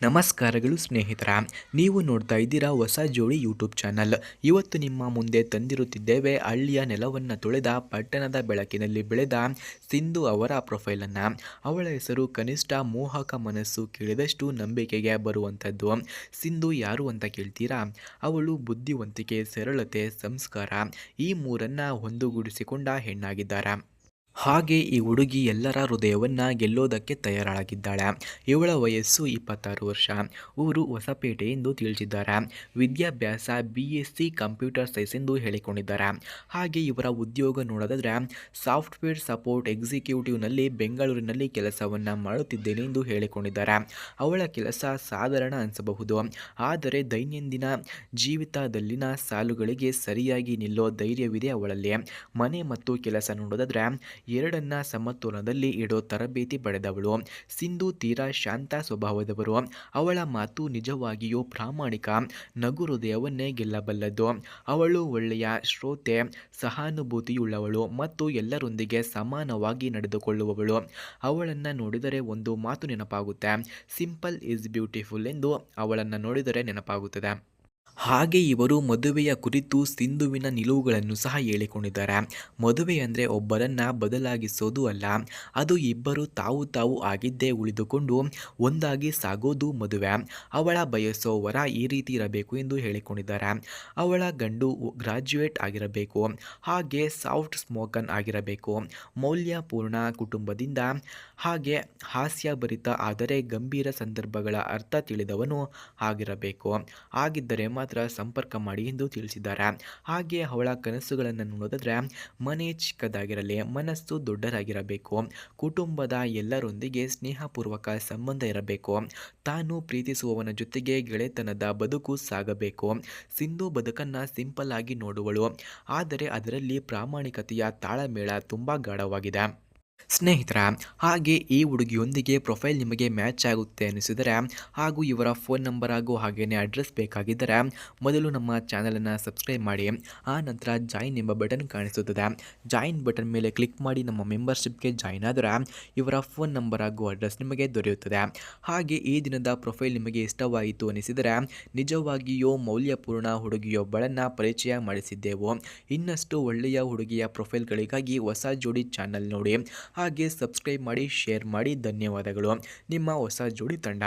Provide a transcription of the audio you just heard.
ನಮಸ್ಕಾರಗಳು ಸ್ನೇಹಿತರ. ನೀವು ನೋಡ್ತಾ ಇದ್ದೀರಾ ಹೊಸ ಜೋಡಿ ಯೂಟ್ಯೂಬ್ ಚಾನಲ್ ಇವತ್ತು ನಿಮ್ಮ ಮುಂದೆ ತಂದಿರುತ್ತಿದ್ದೇವೆ ಹಳ್ಳಿಯ ನೆಲವನ್ನು ತೊಳೆದ ಪಟ್ಟಣದ ಬೆಳಕಿನಲ್ಲಿ ಬೆಳೆದ ಸಿಂಧು ಅವರ ಪ್ರೊಫೈಲನ್ನು ಅವಳ ಹೆಸರು ಕನಿಷ್ಠ ಮೋಹಕ ಮನಸ್ಸು ಕೇಳಿದಷ್ಟು ನಂಬಿಕೆಗೆ ಬರುವಂಥದ್ದು ಸಿಂಧು ಯಾರು ಅಂತ ಕೇಳ್ತೀರಾ? ಅವಳು ಬುದ್ಧಿವಂತಿಕೆ, ಸರಳತೆ, ಸಂಸ್ಕಾರ ಈ ಮೂರನ್ನು ಒಂದುಗೂಡಿಸಿಕೊಂಡ ಹೆಣ್ಣಾಗಿದ್ದಾರೆ ಹಾಗೆ ಈ ಹುಡುಗಿ ಎಲ್ಲರ ಹೃದಯವನ್ನ ಗೆಲ್ಲೋದಕ್ಕೆ ತಯಾರಾಗಿದ್ದಾಳೆ. ಇವಳ ವಯಸ್ಸು, ಇಪ್ಪತ್ತಾರು ವರ್ಷ. ಊರು ಹೊಸಪೇಟೆ ಎಂದು ತಿಳಿಸಿದ್ದಾರೆ. ವಿದ್ಯಾಭ್ಯಾಸ B S C computer science ಎಂದು ಹೇಳಿಕೊಂಡಿದ್ದಾರೆ. ಹಾಗೆ ಇವರ ಉದ್ಯೋಗ ನೋಡೋದಾದರೆ ಸಾಫ್ಟ್ವೇರ್ ಸಪೋರ್ಟ್ ಎಕ್ಸಿಕ್ಯೂಟಿವ್ನಲ್ಲಿ ಬೆಂಗಳೂರಿನಲ್ಲಿ ಕೆಲಸವನ್ನು ಮಾಡುತ್ತಿದ್ದೇನೆ ಎಂದು ಹೇಳಿಕೊಂಡಿದ್ದಾರೆ. ಅವಳ ಕೆಲಸ ಸಾಧಾರಣ ಅನಿಸಬಹುದು. ಆದರೆ ದೈನಂದಿನ ಜೀವಿತದಲ್ಲಿನ ಸಾಲುಗಳಿಗೆ ಸರಿಯಾಗಿ ನಿಲ್ಲೋ ಧೈರ್ಯವಿದೆ ಅವಳಲ್ಲಿ. ಮನೆ ಮತ್ತು ಕೆಲಸ ನೋಡೋದಾದ್ರೆ ಎರಡನ್ನ ಸಮತೋಲನದಲ್ಲಿ ಇಡೋ ತರಬೇತಿ ಪಡೆದವಳು. ಸಿಂಧು ತೀರಾ ಶಾಂತ ಸ್ವಭಾವದವರು. ಅವಳ ಮಾತು ನಿಜವಾಗಿಯೂ ಪ್ರಾಮಾಣಿಕ. ನಗು ಹೃದಯವನ್ನೇ ಗೆಲ್ಲಬಲ್ಲದು. ಅವಳು ಒಳ್ಳೆಯ ಶ್ರೋತೆ, ಸಹಾನುಭೂತಿಯುಳ್ಳವಳು ಮತ್ತು ಎಲ್ಲರೊಂದಿಗೆ ಸಮಾನವಾಗಿ ನಡೆದುಕೊಳ್ಳುವವಳು. ಅವಳನ್ನು ನೋಡಿದರೆ ಒಂದು ಮಾತು ನೆನಪಾಗುತ್ತೆ. ಸಿಂಪಲ್ ಈಸ್ ಬ್ಯೂಟಿಫುಲ್ ಎಂದು ಅವಳನ್ನು ನೋಡಿದರೆ ನೆನಪಾಗುತ್ತದೆ. ಹಾಗೆ ಇವರು ಮದುವೆಯ ಕುರಿತು ಸಿಂಧುವಿನ ನಿಲುವುಗಳನ್ನು ಸಹ ಹೇಳಿಕೊಂಡಿದ್ದಾರೆ. ಮದುವೆ ಅಂದರೆ ಒಬ್ಬರನ್ನು ಬದಲಾಗಿಸೋದು ಅಲ್ಲ, ಅದು ಇಬ್ಬರು ತಾವು ತಾವು ಆಗಿದ್ದೇ ಉಳಿದುಕೊಂಡು ಒಂದಾಗಿ ಸಾಗೋದು ಮದುವೆ. ಅವಳ ಬಯಸೋ ವರ ಈ ರೀತಿ ಇರಬೇಕು ಎಂದು ಹೇಳಿಕೊಂಡಿದ್ದಾರೆ. ಅವಳ ಗಂಡು ಗ್ರಾಜ್ಯುಯೇಟ್ ಆಗಿರಬೇಕು, ಹಾಗೆ ಸಾಫ್ಟ್ ಸ್ಮೋಕನ್ ಆಗಿರಬೇಕು ಮೌಲ್ಯಪೂರ್ಣ ಕುಟುಂಬದಿಂದ, ಹಾಗೆ ಹಾಸ್ಯಭರಿತ ಆದರೆ ಗಂಭೀರ ಸಂದರ್ಭಗಳ ಅರ್ಥ ತಿಳಿದವನು ಆಗಿರಬೇಕು. ಆಗಿದ್ದರೆ ಮಾತ್ರ ಸಂಪರ್ಕ ಮಾಡಿ ಎಂದು ತಿಳಿಸಿದ್ದಾರೆ. ಹಾಗೆ ಅವಳ ಕನಸುಗಳನ್ನು ನೋಡೋದಾದ್ರೆ ಮನೆ ಚಿಕ್ಕದಾಗಿರಲಿ, ಮನಸ್ಸು ದೊಡ್ಡದಾಗಿರಬೇಕು, ಕುಟುಂಬದ ಎಲ್ಲರೊಂದಿಗೆ ಸ್ನೇಹಪೂರ್ವಕ ಸಂಬಂಧ ಇರಬೇಕು, ತಾನು ಪ್ರೀತಿಸುವವನ ಜೊತೆಗೆ ಗೆಳೆತನದ ಬದುಕು ಸಾಗಬೇಕು, ಸಿಂಧು ಬದುಕನ್ನು ಸಿಂಪಲ್ ಆಗಿ ನೋಡುವಳು, ಆದರೆ ಅದರಲ್ಲಿ ಪ್ರಾಮಾಣಿಕತೆಯ ತಾಳಮೇಳ ತುಂಬ ಗಾಢವಾಗಿದೆ. ಸ್ನೇಹಿತರ, ಹಾಗೆ ಈ ಹುಡುಗಿಯೊಂದಿಗೆ ಪ್ರೊಫೈಲ್ ನಿಮಗೆ ಮ್ಯಾಚ್ ಆಗುತ್ತೆ ಅನಿಸಿದರೆ ಹಾಗೂ ಇವರ ಫೋನ್ ನಂಬರ್ ಹಾಗೂ ಹಾಗೆಯೇ ಅಡ್ರೆಸ್ ಬೇಕಾಗಿದ್ದರೆ ಮೊದಲು ನಮ್ಮ ಚಾನಲನ್ನು ಸಬ್ಸ್ಕ್ರೈಬ್ ಮಾಡಿ, ಆ ನಂತರ ಜಾಯಿನ್ ಎಂಬ ಬಟನ್ ಕಾಣಿಸುತ್ತದೆ. ಜಾಯಿನ್ ಬಟನ್ ಮೇಲೆ ಕ್ಲಿಕ್ ಮಾಡಿ ನಮ್ಮ ಮೆಂಬರ್ಶಿಪ್ಗೆ ಜಾಯಿನ್ ಆದರೆ ಇವರ ಫೋನ್ ನಂಬರ್ ಹಾಗೂ ಅಡ್ರೆಸ್ ನಿಮಗೆ ದೊರೆಯುತ್ತದೆ. ಹಾಗೆ ಈ ದಿನದ ಪ್ರೊಫೈಲ್ ನಿಮಗೆ ಇಷ್ಟವಾಯಿತು ಅನಿಸಿದರೆ ನಿಜವಾಗಿಯೂ ಮೌಲ್ಯಪೂರ್ಣ ಹುಡುಗಿಯೊಬ್ಬಳನ್ನು ಪರಿಚಯ ಮಾಡಿಸಿದ್ದೆವು. ಇನ್ನಷ್ಟು ಒಳ್ಳೆಯ ಹುಡುಗಿಯ ಪ್ರೊಫೈಲ್ಗಳಿಗಾಗಿ ಹೊಸ ಜೋಡಿ ಚಾನಲ್ ನೋಡಿ. ಹಾಗೆ ಸಬ್ಸ್ಕ್ರೈಬ್ ಮಾಡಿ ಶೇರ್ ಮಾಡಿ. ಧನ್ಯವಾದಗಳು. ನಿಮ್ಮ ಹೊಸ ಜೋಡಿ ತಂಡ.